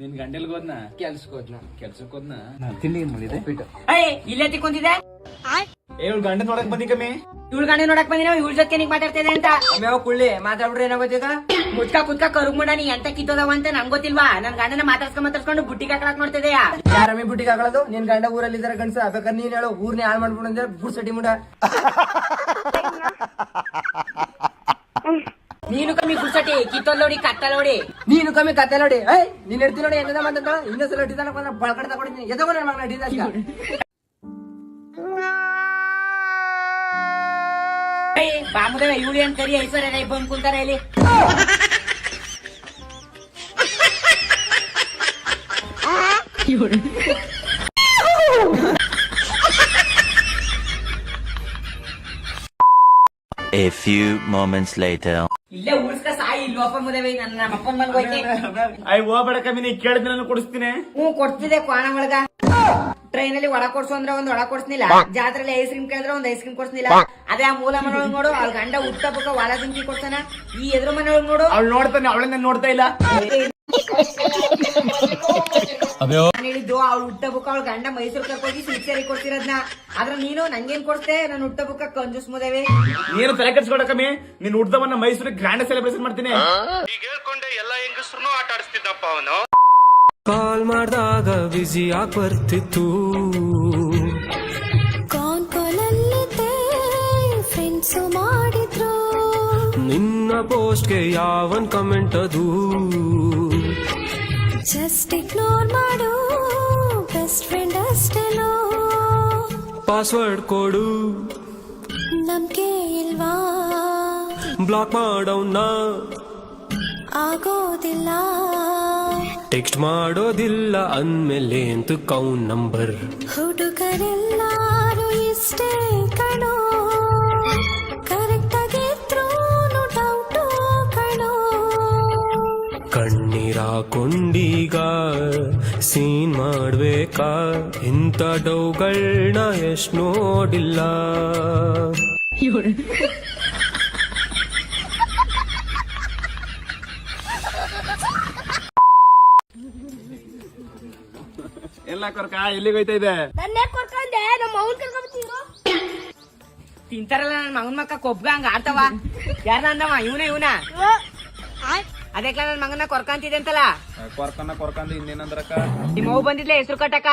ನಿನ್ ಗಂಡಲ್ ಹೋದ್ನ? ಕೆಲ್ಸಕ್ಕೋದ್ನ ಕೆಲ್ಸಕ್ಕೋದ್ನ ತಿಂಡಿ ಏನ್ ಮಾಡಿದೆ? ಬಿಟ್ಟು ಏಯ್ ಇಲ್ಲೇ ತಿಕ್ಕೊಂತಿದೆ ಏ ಇವ್ಳ್ ಗಂಡ ನೋಡಕ್ ಬಂದಿ ಕಮ್ಮಿ? ಇವಳು ಗಂಡ ನೋಡಕ್ ಬಂದಿನ ಇವಳ ಜೊತೆ ನಿಂಗೆ ಮಾತಾಡ್ತಿದೆ ಅಂತ. ಆಮ್ಯಾವ ಕುಳ್ಳಿ. ಮಾತಾಡ್ಬಿಟ್ರೆ ಏನಾಗೋತೀಗ ಮುಚ್ಕ ಕುತ್ಕ ಕರುಗ್ ಮಾಡ ನೀ ಎಂತ ಕಿತ್ತೋದವ ಅಂತ ನಂಗ್ ಗೊತ್ತಿಲ್ವಾ? ನನ್ ಗಂಡನ ಮಾತಾಡ್ಸ್ಕೊಂಡ್ ಮಾತಾಡ್ಸ್ಕೊಂಡು ಬುಟ್ಟಿ ಕಾಕಳಕ್ ನೋಡ್ತಿದೆಯಾ? ಯಾರಮ್ಮಿ ಬುಟ್ಟಿಗೆ ಹಾಕೊಳ್ಳೋದು ನಿನ್ ಗಂಡ ಊರಲ್ಲಿ ಇದಾರೆ ಗಂಡಸ. ಬೇಕಾದ್ರೆ ನೀನ್ ಹೇಳೋ ಊರ್ನೇ ಹಾಳು ಮಾಡ್ಬಿಡು ಅಂದ್ರೆ ಗುಡ್ಸಟಿ ಮುಡ. ನೀನು ಕಮ್ಮಿ ಗುಡ್ಸಟಿ ಕಿತ್ತೋಲ್ ನೋಡಿ ಕತ್ತಲ್ ನೋಡಿ ನೀನು ಕಮ್ಮಿ ಕತೆ ನೋಡಿ ಏಯ್ ನೀನ್ ಹಿಡ್ತಿ ನೋಡಿ ಹೆಂಗದ ಮಾತಾಡ ಇನ್ನೊಂದ್ಸಲ ಹಿಡಿದಾನ ಬಳಕಡೆ ತಗೊಂಡಿದ್ದೀನಿ ಎದಗೋ ನನ್ನ ಮಗನ ಹಿಡಿದ ಏಯ್, ಬಾಮುದವ ಇವಳಿ ಅಂತ ಕರಿ ಐಶ್ವರ್ಯ ರೈ ಬಂದ್ ಕುಂತಾರ ಇಲ್ಲಿ. A few moments later. ಇಲ್ಲೇ ಉಳಿಸ್ಕ ಸಾಯಿ ಇಲ್ಲಿ ಓಪನ್ ಮುದವೆ ನನ್ನ ನಮ್ಮ ಅಪ್ಪನ ಬಂದ್ ಹೋಯ್ತೆ. ಐ ಹೋಗ್ಬೇಡ ಕಮ್ಮಿ ನೀ ಕೇಳಿದ್ರೆ ನಾನು ಕೊಡಿಸ್ತೀನಿ. ಹ್ಞೂ ಕೊಡ್ತಿದ್ದೆ ಕ್ವಾಣ ಒಳಗ ಟ್ರೈನ್ ಅಲ್ಲಿ ಒಳ ಕೊಡ್ಸು ಅಂದ್ರೆ ಒಂದ್ ಒಳ ಕೊಡ್ಸ್ನಿಲ್ಲ. ಜಾತ್ರೆಲಿ ಐಸ್ ಕ್ರೀಮ್ ಕೇಳಿದ್ರೆ ಒಂದ್ ಐಸ್ ಕ್ರೀಮ್ ಕೊಡ್ಸ್ನಿಲ್ಲ. ಅದೇ ಆ ಮೂಲ ಮನೆ ಒಳಗ್ ನೋಡು ಅವ್ಳ ಗಂಡ ಹುಟ್ಟ ಪಕ್ಕ ಒಳ ದಿಂಕಿ ಕೊಡ್ತಾನ ಈ ಎದುರು ಮನೆ ಒಳಗ್ ನೋಡು. ಅವ್ಳು ನೋಡ್ತಾನೆ ಅವಳನ್ನ ನೋಡ್ತಾ ಇಲ್ಲ. ನಾನು ಹೇಳಿದ್ದು ಅವ್ಳು ಹುಟ್ಟ ಬುಕ್ಕ ಅವಳ ಗಂಡ ಮೈಸೂರು ಕರ್ಕೋಗಿ ಸಿಲ್ಕ್ ಸ್ಯಾರಿ ಕೊಡ್ತಿರೋದ್ನ ಆದ್ರೆ ನೀನು ನಂಗೇನ್ ಕೊಡ್ತೆ ನಾನು ಹುಟ್ಟ ಬುಕ್ಕ ಕಂಜೂಸ್ ಮುದೇವೆ. ನೀನು ತಲೆ ಕಟ್ಸ್ಕೊಡಕ ಕಮ್ಮಿ. ನೀನ್ ಹುಡ್ದವನ್ನ ಮೈಸೂರಿಗೆ ಗ್ರ್ಯಾಂಡ್ ಸೆಲೆಬ್ರೇಷನ್ ಮಾಡ್ತೀನಿ. ಈಗ ಹೇಳ್ಕೊಂಡೆ ಎಲ್ಲ ಹೆಂಗಸ್ರು ಆಟ ಆಡಿಸ್ತಿದ್ದಪ್ಪ ಅವನು. ಕಾಲ್ ಮಾಡಿದಾಗ ಬಿಸಿ ಯಾಕೆ ಬರ್ತಿತ್ತು. ಕಾನ್ ಕಾಲಲ್ಲಿದ್ದೆ ಫ್ರೆಂಡ್ಸು ಮಾಡಿದ್ರು. ನಿನ್ನ ಪೋಸ್ಟ್ಗೆ ಯಾವನ್ ಕಮೆಂಟ್ ಅದು? ಜಸ್ಟ್ ಇಗ್ನೋರ್ ಮಾಡು ಬೆಸ್ಟ್ ಫ್ರೆಂಡ್ ಅಷ್ಟೇನೋ ಪಾಸ್ವರ್ಡ್ ಕೊಡು. ನಮ್ಗೆ ಇಲ್ವಾ? ಬ್ಲಾಕ್ ಮಾಡೋಣ. ಆಗೋದಿಲ್ಲ. ಟೆಕ್ಸ್ಟ್ ಮಾಡೋದಿಲ್ಲ ಅಂದ್ಮೇಲೆ ಅಂತ ಕೌನ್ ನಂಬರ್ ಹುಡುಗರೆಲ್ಲಾರು ಇಷ್ಟೇ. ಕಣ್ಣೀರಾಕೊಂಡೀಗ ಸೀನ್ ಮಾಡ್ಬೇಕಾ? ಇಂಥ ಡೌಗಳನ್ನ ಎಷ್ಟ್ ನೋಡಿಲ್ಲ. ಎಲ್ಲ ಕೊರ್ಕ ಎಲ್ಲಿಗೆ ಹೋಯ್ತಾ ಇದೆ ತಿಂತಾರಲ್ಲ ನನ್ನ ಮಗನ್ ಮಕ್ಕ ಕೊಬ್ಬ ಹಂಗ ಆಡ್ತಾವ. ಯಾರ ಅಂದವ? ಇವನ ಇವನ. ಅದಕ್ಕೆ ನನ್ನ ಮಗನ ಕೊರ್ಕಂತಿದೆ ಅಂತಲ್ಲ? ಕೊರ್ಕನ್ನ ಕೊರ್ಕಂದು ಇನ್ನೇನಂದ್ರಕ್ಕ? ನಿಮ್ಮ ಅವು ಬಂದಿದ್ಲೆ ಹೆಸರು ಕಟ್ಟಕ.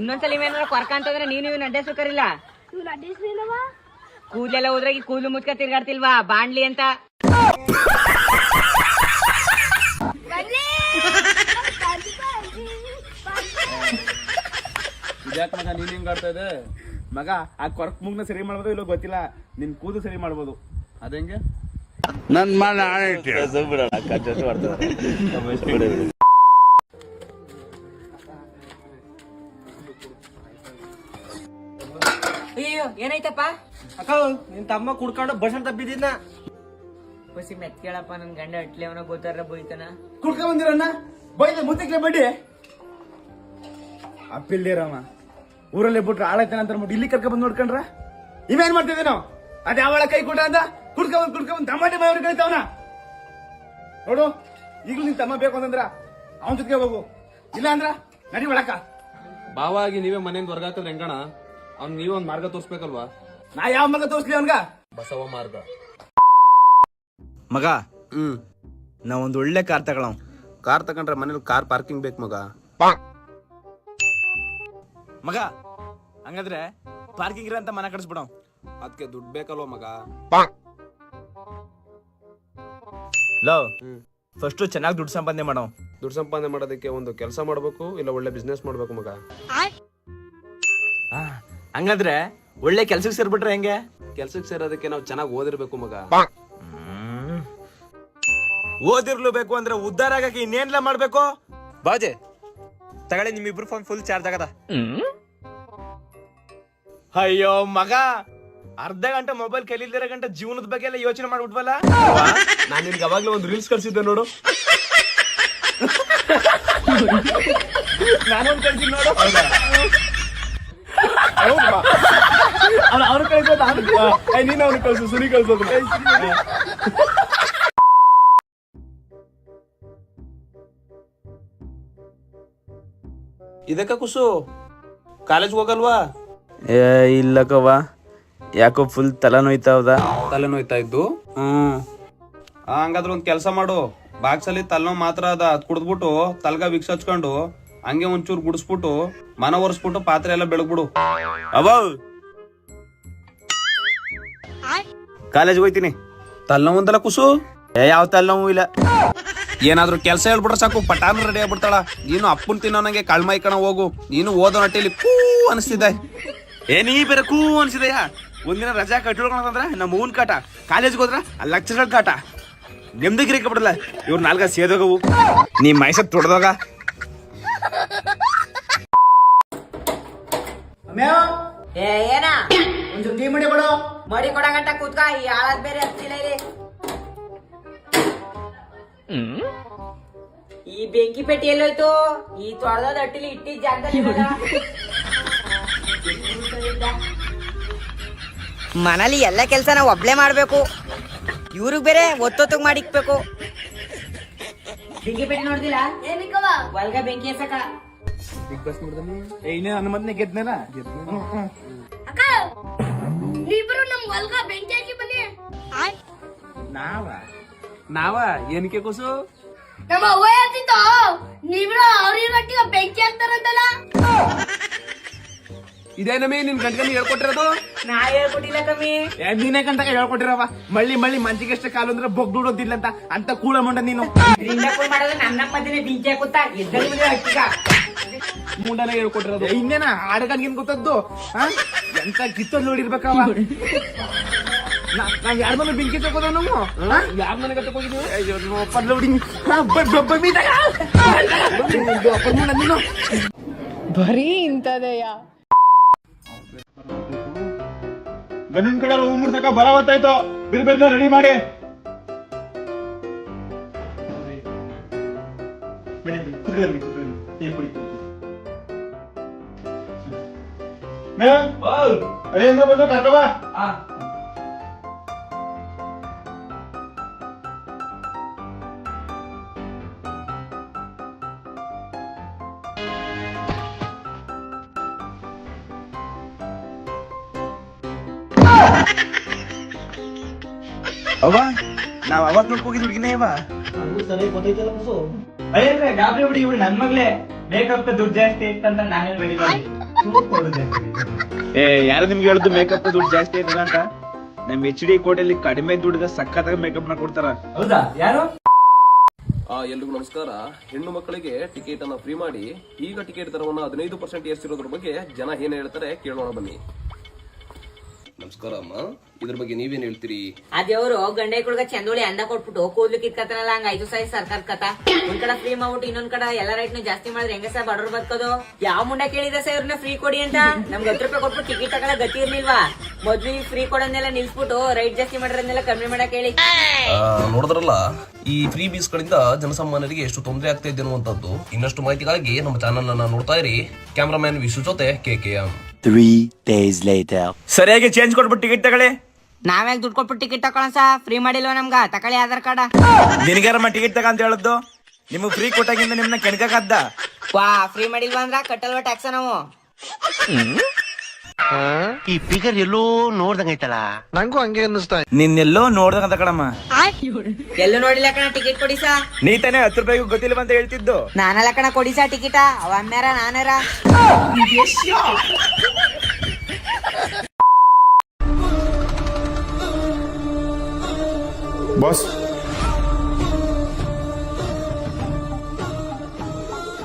ಇನ್ನೊಂದ್ಸಲ ಇವೇನಾರ ಕೊರ್ಕಂತಂದ್ರೆ ನೀನು ಇವ್ ಸುಕರಿಲ್ಲ ಹೆಸರು ಕರಿಲ್ಲ ಕೂದಲೆಲ್ಲ ಹೋದ್ರಾಗಿ ಕೂದಲು ಮುಚ್ಕ ತಿರ್ಗಾಡ್ತಿಲ್ವಾ? ಬಾಣ್ಲಿ ಅಂತ. ಇದ್ಯಾಕ ಮಗ ನೀನ್ ಹೆಂಗ್ ಆಡ್ತಾ ಇದೆ ಮಗ ಆ ಕೊರ್ಕ್ ಮುಗ್ನ ಸರಿ ಮಾಡ್ಬೋದು ಇಲ್ಲೋ ಗೊತ್ತಿಲ್ಲ. ನಿನ್ ಕೂದು ಸರಿ ಮಾಡ್ಬೋದು. ಅದಂಗೆ ನನ್ ಮನೆ ಆಯ್ತು ಅಯ್ಯೋ ಏನಾಯ್ತಪ್ಪ? ಅಕ್ಕ ನಿನ್ ತಮ್ಮ ಕುಡ್ಕೊಂಡು ಬಸ್ ಅಂತ ಬಿದ್ದಿದ್ನ? ಬಸಿ ಮೆತ್ ಕೇಳಪ್ಪ ನನ್ ಗಂಡ ಅಟ್ಲಿ ಅವನ ಗೊತ್ತಾರ ಬೈತಾನ. ಕುಡ್ಕ ಬಂದಿರಣ್ಣ ಬೈದ ಮುತ್ತಕ್ಲೆ ಬಡ್ಡಿ. ಅಪ್ಪಿಲ್ದಿರಮ್ಮ ಊರಲ್ಲಿ ಬಿಟ್ರೆ ಆಳಾಯ್ತಾನ ಅಂತ ಇಲ್ಲಿ ಕರ್ಕೊಂಡ್ ಬಂದ್ ನೋಡ್ಕೊಂಡ್ರ? ಇವೇನ್ ಮಾಡ್ತಿದ್ದೀನೋ? ಅದ್ ಯಾವಳ ಕೈ ಕೊಟ್ಟ ಅಂತ ಕುಡ್ಕ ಕುಡ್ಕೊಂಡ್ ಕುಡ್ಕ ಬಂದ್ ಟಮಾಟೆ ಬಾಯವ್ರಿಗೆ ಕಳಿತಾವನ? ನೋಡು ಈಗಲೂ ನಿನ್ ತಮ್ಮ ಬೇಕು ಅಂತಂದ್ರ ಅವನ ಜೊತೆಗೆ ಹೋಗು. ಇಲ್ಲ ಅಂದ್ರ ನಡಿ ಒಳಕ. ಬಾವಾಗಿ ನೀವೇ ಮನೆಯಿಂದ ಹೊರಗಾಕದ್ರೆ ಹೆಂಗಣ ಅವ್ನ್ ನೀವೇ ಒಂದ್ ಮಾರ್ಗ ತೋರ್ಸ್ಬೇಕಲ್ವಾ? ನಾ ಯಾವ ಮಗ ತೋರ್ಸ್ಲಿ ಅವನ್ಗ? ಬಸವ ಮಾರ್ಗ. ಮಗ ಹ್ಮ್. ನಾ ಒಂದ್ ಒಳ್ಳೆ ಕಾರ್ ತಗೊಳವ್ ಕಾರ್ ತಗೊಂಡ್ರೆ ಮನೇಲಿ ಕಾರ್ ಪಾರ್ಕಿಂಗ್ ಬೇಕು ಮಗ. ಮಗ ಹಂಗಾದ್ರೆ ಪಾರ್ಕಿಂಗ್ ಇರಂತ ಮನೆ ಕಟ್ಸ್ಬಿಡವ್ ಅದಕ್ಕೆ ದುಡ್ಡು ಬೇಕಲ್ವ ಮಗ? ಲವ್ ಫಸ್ಟ್ ಚೆನ್ನಾಗಿ ದುಡ್ಡು ಸಂಪಾದನೆ ಮಾಡೋ. ದುಡ್ಡು ಸಂಪಾದನೆ ಮಾಡೋದಕ್ಕೆ ಒಂದು ಕೆಲಸ ಮಾಡಬೇಕು ಇಲ್ಲ ಒಳ್ಳೆ ಬಿಸ್ನೆಸ್ ಮಾಡ್ಬೇಕು ಮಗ? ಹಂಗಂದ್ರೆ ಒಳ್ಳೆ ಕೆಲ್ಸಕ್ಕೆ ಸೇರ್ಬಿಟ್ರೆ ಹೆಂಗೆ? ಕೆಲ್ಸಕ್ಕೆ ಸೇರೋದಕ್ಕೆ ನಾವು ಚೆನ್ನಾಗಿ ಓದಿರ್ಬೇಕು ಮಗ. ಓದಿರ್ಲು ಬೇಕು ಅಂದ್ರೆ ಉದ್ದಾರ ಆಗಕ್ಕೆ ಇನ್ನೇನ್ಲ ಮಾಡ್ಬೇಕು? ಬಾಜೆ ತಗೊಳ್ಳಿ ನಿಮ್ಮಿಬ್ರು ಫೋನ್ ಫುಲ್ ಚಾರ್ಜ್ ಆಗದ. ಅಯ್ಯೋ ಮಗ ಅರ್ಧ ಗಂಟೆ ಮೊಬೈಲ್ ಕೈಲಿಲ್ದಿರೋ ಗಂಟೆ ಜೀವನದ ಬಗ್ಗೆ ಎಲ್ಲ ಯೋಚನೆ ಮಾಡ್ಬಿಟ್ವಲ್ಲ? ನಾನು ನಿನ್ಗೆ ಅವಾಗ್ಲೇ ಒಂದು ರೀಲ್ಸ್ ಕಳ್ಸಿದ್ದೆ ನೋಡು. ನಾನೊಂದು ಕಳ್ಸಿದ್ ನೋಡು. ಅವ್ರು ಕಳ್ಸೋದು ನೀನು ಅವ್ನು ಕಳ್ಸು ಸುನಿ ಕಳ್ಸೋದು. ಇದಕ್ಕ ಕುಸು ಕಾಲೇಜ್ ಹೋಗಲ್ವಾ? ಏ ಇಲ್ಲ ಕವ್ವ ಯಾಕೋ ಫುಲ್ ತಲೆನೋಯ್ತಾವ್ದ? ತಲೆನೋಯ್ತಾ ಇದ್ದು ಹ್ಮ್ ಹಂಗಾದ್ರೆ ಒಂದ್ ಕೆಲಸ ಮಾಡು. ಬಾಕ್ಸಲ್ಲಿ ತಲೆನೋ ಮಾತ್ರ ಅದ ಅದ್ ಕುಡ್ದ್ಬಿಟ್ಟು ತಲ್ಗ ವಿಕ್ಸ್ ಹಚ್ಕೊಂಡು ಹಂಗೆ ಒಂಚೂರು ಗುಡಿಸ್ಬಿಟ್ಟು ಮನ ಒರೆಸ್ಬಿಟ್ಟು ಪಾತ್ರೆ ಎಲ್ಲ ಬೆಳಗ್ಬಿಡು. ಅವ ಕಾಲೇಜ್ ಹೋಯ್ತೀನಿ. ತಲೆನೋವಂದಲ್ಲ ಕುಸು? ಏ ಯಾವ ತಲೆನೋವು ಇಲ್ಲ. ಏನಾದ್ರೂ ಕೆಲಸ ಹೇಳ್ಬಿಟ್ರೆ ಸಾಕು ಪಟಾನ್ ರೆಡಿ ಆಗ್ಬಿಡ್ತಾಳ. ನೀನು ಅಪ್ಪನ್ ತಿನ್ನೋನಂಗೆ ಕಳ್ಮೈಕಣ ಹೋಗು. ನೀನು ಓದೋ ನಟ್ಟಿಲಿ ಕೂ ಅನಿಸ್ತಿದ್ದೆ ಏ ನೀ ಬೇರೆ ಕೂ ಅನ್ಸಿದಯ್ಯ ಒಂದಿನ ರಜಾ ಕಟ್ಟಿಡ್ಕೊಂಡ್ರೆ ನಮ್ಮ ಮೂನ್ ಕಾಟ. ಕಾಲೇಜ್ಗೆ ಹೋದ್ರ ಆ ಲೆಕ್ಚರರ್ ಕಾಟ. ನೆಮ್ಮದಿಗೆ ಬಿಡಲ್ಲ ಇವ್ರ ನಾಲ್ಕ ಸೇದೋಗವು. ನೀ ಮೈಸತ್ ತೊಡ್ದೋಗ. ಏ ಏನ? ಒಂದು ಟೀ ಮಾಡಿ ಕೊಡು. ಮಡಿ ಕೊಡ ಗಂಟ ಕೂತ್ಕ ಈ ಆಳದ್ ಬೇರೆ ಹತ್ತಿಲ್ಲ ಇಲ್ಲಿ. ಈ ಬೆಂಕಿ ಪೆಟ್ಟಿ ಎಲ್ಲೋಯ್ತು? ಈ ತೊಡ್ದ ಅಟ್ಟಿಲಿ ಇಟ್ಟಿದ್ ಜಾಗದಲ್ಲಿ. ಮನೇಲಿ ಎಲ್ಲ ಕೆಲಸ ನಾವು ಒಬ್ಳೆ ಮಾಡ್ಬೇಕು. ಇವ್ರಿಗೆ ಬೇರೆ ಒತ್ತೊತ್ತಿಗೆ ಮಾಡಿಕ್ಬೇಕು ಬೆಂಕಿ ಪೆಟ್ಟಿ ನೋಡ್ದಿಲ್ಲ? ಒಲ್ಗ ಬೆಂಕಿ ಎಸಕ. ಏ ಇನ್ನೇ ನನ್ನ ಮದ್ನೆ ಗೆದ್ನಲ್ಲ ನೀವಿಬ್ರು ನಮ್ ಹೊಲ್ಗ ಬೆಂಕಿ ಹಾಕಿ ಬನ್ನಿ. ನಾವ? ನಾವ? ಏನಕ್ಕೆ ಕುಸು? ನಮ್ಮ ಅವ್ವ ಹೇಳ್ತಿತ್ತು ನೀವಿಬ್ರು ಅವ್ರಿಗೆ ರೊಟ್ಟಿಗೆ ಬೆಂಕಿ ಹಾಕ್ತಾರಂತಲ್ಲ. ಇದೇನಮೇ ನಿನ್ ಗಂಟೆ ಹೇಳ್ಕೊಟ್ಟಿರೋದು? ನಾ ಹೇಳ್ಕೊಟ್ಟಿಲ್ಲ ಕಮ್ಮಿ. ನೀನೇ ಗಂಟ ಹೇಳ್ಕೊಟ್ಟಿರವ? ಮಳ್ಳಿ ಮಳ್ಳಿ ಮಂಚಿಗೆ ಎಷ್ಟು ಕಾಲು ಅಂದ್ರೆ ಬೊಗ್ದುಡೋದಿಲ್ಲ ಅಂತ ಅಂತ ಕೂಡ ಮುಂಡ ನೀನು. ಮಾಡೋದು ನನ್ನ ಮಧ್ಯೆ ಮುಂಡನೆ ಹೇಳ್ಕೊಟ್ಟಿರೋದು. ಇನ್ನೇನ? ಹಾಡಗನ್ಗಿನ್ ಗೊತ್ತದ್ದು? ಎಂತ ಕಿತ್ತದ್ ನೋಡಿರ್ಬೇಕವ? ನಾ- ನಾವ್ ಯಾರ ಮನೆ ಬೆಂಕಿ ತಗೋದ ನಾವು? ಯಾರ ಮನೆ ನೀನು? ಬರೀ ಇಂಥದೆಯ? ಗಂಡಿನ ಕಡೆ ಹೂ ಮುಡ್ಸಕ ಬರ ಹೊತ್ತಾಯ್ತು ಬಿರ್ ಬಿರ್ನ ರೆಡಿ ಮಾಡಿ ಅಲ್ಲಿಂದ ಬಂದು ಕರ್ಕೊ ಬಾ ಅವ್ವ ನಾವ್ ಅವತ್ ಹುಡುಗಿನೇ ಇವ. ಅಯ್ಯಂದ್ರೆ ಗಾಬರಿ ಬಿಡಿ ಇವಳು ನನ್ ಮಗ್ಲೇ ಮೇಕಪ್ ದುಡ್ಡು ಜಾಸ್ತಿ ಇತ್ತಂತ ನಾನೇ ರೆಡಿ ಮಾಡಿ ಏ ಯಾರು ನಿಮ್ಗೆ ಹೇಳುದು ಮೇಕಪ್ ದುಡ್ಡು ಜಾಸ್ತಿ ಅಂತ? ನಮ್ ಎಚ್ ಡಿ ಕೋಟೆಯಲ್ಲಿ ಕಡಿಮೆ ದುಡ್ಡಿಗೆ ಸಖತ್ತಾಗಿ ಮೇಕಪ್ ಮಾಡ್ಕೊಡ್ತಾರ ಹೌದಾ? ಯಾರು? ಆ ಎಲ್ರಿಗೂ ನಮಸ್ಕಾರ. ಹೆಣ್ಣು ಮಕ್ಕಳಿಗೆ ಟಿಕೆಟ್ ಅನ್ನ ಫ್ರೀ ಮಾಡಿ ಈಗ ಟಿಕೆಟ್ ದರವನ್ನ ಹದಿನೈದು ಪರ್ಸೆಂಟ್ ಏರಿಸಿರೋದ್ರ ಬಗ್ಗೆ ಜನ ಏನ್ ಹೇಳ್ತಾರೆ ಕೇಳೋಣ ಬನ್ನಿ. ನಮಸ್ಕಾರ ಅಮ್ಮ. ಇದ್ರ ಬಗ್ಗೆ ನೀವೇನ್ ಹೇಳ್ತೀರಿ? ಆ ದೇವ್ರು ಗಂಡೆ ಕುಡ್ಗ ಚಂದೋಳಿ ಅಂದ ಕೊಟ್ಬಿಟ್ಟು ಕೂದ್ಲು ಕಿತ್ಕತ್ತನಲ್ಲ ಹಂಗ ಐದು ಸಾಯಿ ಸರ್ಕಾರ ಕತ ಒಂದ್ ಕಡೆ ಫ್ರೀ ಮಾಡ್ಬಿಟ್ಟು ಇನ್ನೊಂದ್ ಕಡೆ ಎಲ್ಲ ರೈಟ್ ಜಾಸ್ತಿ ಮಾಡಿದ್ರೆ ಹೆಂಗ ಸರ್ ಬಡವ್ರು ಬದುಕೋದು? ಯಾವ ಮುಂಡ ಕೇಳಿದ ಸರ್ ಇವ್ರನ್ನ ಫ್ರೀ ಕೊಡಿ ಅಂತ? ನಮ್ಗೆ ಹತ್ತು ರೂಪಾಯಿ ಕೊಟ್ಬಿಟ್ಟು ಟಿಕೆಟ್ ತಗೊಳ ಗತಿ ಇರ್ಲಿಲ್ವಾ? ಮೊದ್ಲು ಈ ಫ್ರೀ ಕೊಡೋದನ್ನೆಲ್ಲ ನಿಲ್ಸ್ಬಿಟ್ಟು ರೈಟ್ ಜಾಸ್ತಿ ಮಾಡಿರೋದನ್ನೆಲ್ಲ ಕಮ್ಮಿ ಮಾಡಕ್ ಹೇಳಿ. ನೋಡಿದ್ರಲ್ಲ ಈ ಫ್ರೀ ಬೀಸ್ ಗಳಿಂದ ಜನಸಾಮಾನ್ಯರಿಗೆ ಎಷ್ಟು ತೊಂದರೆ ಆಗ್ತಾ ಇದೆ ಅನ್ನುವಂಥದ್ದು. ಇನ್ನಷ್ಟು ಮಾಹಿತಿಗಾಗಿ ನಮ್ಮ ಚಾನಲ್ ಅನ್ನ ನೋಡ್ತಾ ಇರಿ. ಕ್ಯಾಮ್ರಾಮನ್ ವಿಶು ಜೊತೆ K K M. Three days later ಸರಿಯಾಗಿ ಚೇಂಜ್ ಕೊಟ್ಬಿಟ್ಟು ಟಿಕೆಟ್ ತಗೊಳ್ಳಿ. ನಾವೇ ದುಡ್ಡು ಕೊಟ್ಬಿಟ್ಟು ಟಿಕೆಟ್ ತಗೊಳ ಸಾ ಫ್ರೀ ಮಾಡಿಲ್ವ ನಮ್ಗ? ತಕೊಳ್ಳಿ ಆಧಾರ್ ಕಾರ್ಡ. ನಿನಗಾರಮ್ಮ ಟಿಕೆಟ್ ತಗ ಅಂತ ಹೇಳದ್ದು ನಿಮಗೆ ಫ್ರೀ ಕೊಟ್ಟಾಗಿಂದ ನಿಮ್ನ ಕೆಣಕಕ್ಕದ್ದ ವಾ ಫ್ರೀ ಮಾಡಿಲ್ವಾ ಅಂದ್ರ? ಕಟ್ಟಲ್ವ ಟ್ಯಾಕ್ಸ ನಾವು ಈ ಫಿಗರ್ ಎಲ್ಲೋ ನೋಡ್ದಂಗೈತಲ್ಲ ನಿನ್ನೆಲ್ಲೋ ನೋಡ್ದಂಗ ಕಣಮ್ಮ. ಎಲ್ಲೂ ನೋಡಿಲ್ಲ ಕಣ ಟಿಕೆಟ್ ಕೊಡಿ ಸಾ. ನೀ ತಾನೇ ಹತ್ತು ರೂಪಾಯಿ ಗೊತ್ತಿಲ್ಲ ಅಂತ ಹೇಳ್ತಿದ್ದು. ನಾನಲ್ಲ ಕಣ ಕೊಡಿ ಸಾ ಟಿಕೆಟ ಅವ ಅಮ್ಮ್ಯಾರ ನಾನಾರ. ಬಾಸ್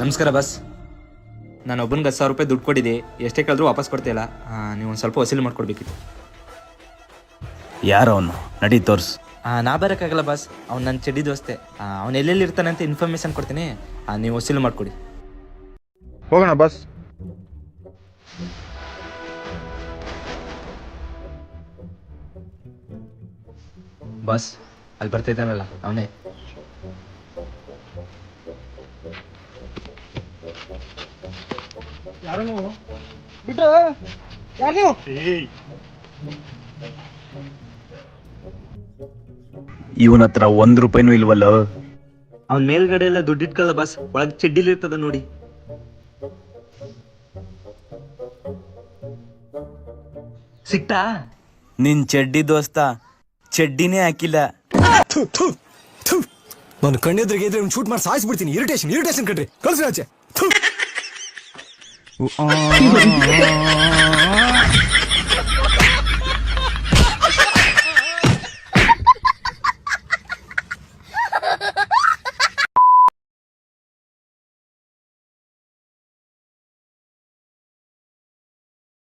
ನಮಸ್ಕಾರ ಬಸ್ ನಾನು ಒಬ್ಬನಿಗೆ ಹತ್ತು ಸಾವಿರ ರೂಪಾಯಿ ದುಡ್ಡು ಕೊಟ್ಟಿದ್ದೆ ಎಷ್ಟೇ ಕೇಳಿದ್ರು ವಾಪಸ್ ಕೊಡ್ತಿಲ್ಲ ನೀವು ಒಂದು ಸ್ವಲ್ಪ ವಸೂಲಿ ಮಾಡ್ಕೊಡ್ಬೇಕಿತ್ತು. ಯಾರು ಅವನು? ನಡಿ ತೋರ್ಸ್. ನಾ ಬರೋಕ್ಕಾಗಲ್ಲ ಬಾಸ್ ಅವ್ನು ನನ್ನ ಚಡ್ಡಿ ದೋಸ್ತೆ. ಅವ್ನು ಎಲ್ಲೆಲ್ಲಿ ಇರ್ತಾನೆ ಅಂತ ಇನ್ಫಾರ್ಮೇಷನ್ ಕೊಡ್ತೀನಿ. ಆ, ನೀವು ವಸೂಲಿ ಮಾಡಿಕೊಡಿ. ಹೋಗೋಣ ಬಸ್ ಬಾಸ್ ಅಲ್ಲಿ ಬರ್ತಿದ್ದಾನಲ್ಲ ಅವನೇ. ಯಾರು ಯಾರು ನೀವು? ಇವನ ಹತ್ರ ಒಂದ್ ರೂಪಾಯಿನೂ ಇಲ್ವಲ್ಲ? ಅವನ್ ಮೇಲ್ಗಡೆ ಎಲ್ಲ ದುಡ್ಡು ಇಟ್ಕೊಳ್ಳ ಬಸ್. ಒಳಗ್ ಚಡ್ಡಿಲಿ ಇರ್ತದ ನೋಡಿ. ಸಿಕ್ತ? ನಿನ್ ಚಡ್ಡಿ ದೋಸ್ತ ಚಡ್ಡಿನೇ ಹಾಕಿಲ್ಲ. ನಾನು ಕಣ್ಣೆದ್ರಿಗೆ ಇದ್ರೆ ಶೂಟ್ ಮಾಡಿ ಸಾಯಿಸ್ಬಿಡ್ತೀನಿ ಇರಿಟೇಷನ್ ಇರಿಟೇಷನ್ ಕಟ್ರಿ ಕಳ್ಸಿ ಆಚೆ. 哦。